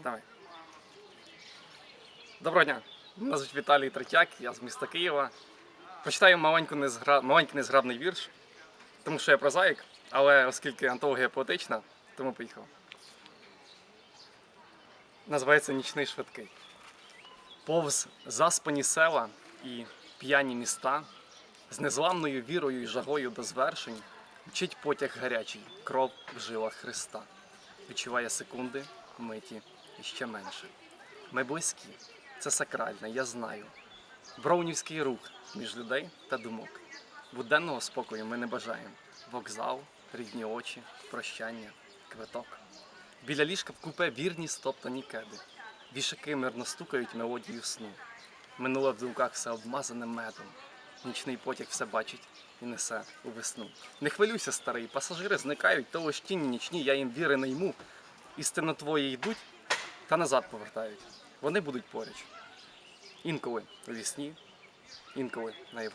Давай. Доброго дня. Мене звуть Віталій Третяк, я з міста Києва. Почитаю незгра... маленький незграбний вірш, тому що я прозаїк, але оскільки антологія поетична, тому поїхав. Називається Нічний швидкий. Повз заспані села і п'яні міста з незламною вірою і жагою до звершень мчить потяг гарячий, кров в жилах Христа. Відчуває секунди, миті ще менше. Ми близькі, це сакральне, я знаю. Броунівський рух між людей та думок. Буденного спокою ми не бажаємо. Вокзал, рідні очі, прощання, квиток. Біля ліжка в купе вірні стоптані кеди. Вішаки мирно стукають мелодію сну. Минуле в думках все обмазане медом. Нічний потяг все бачить і несе у весну. Не хвилюйся, старий, пасажири зникають, то лиш тіні нічні, я їм віри не йму. Істинно твої йдуть та назад повертають. Вони будуть поруч. Інколи у вісні, інколи наяву.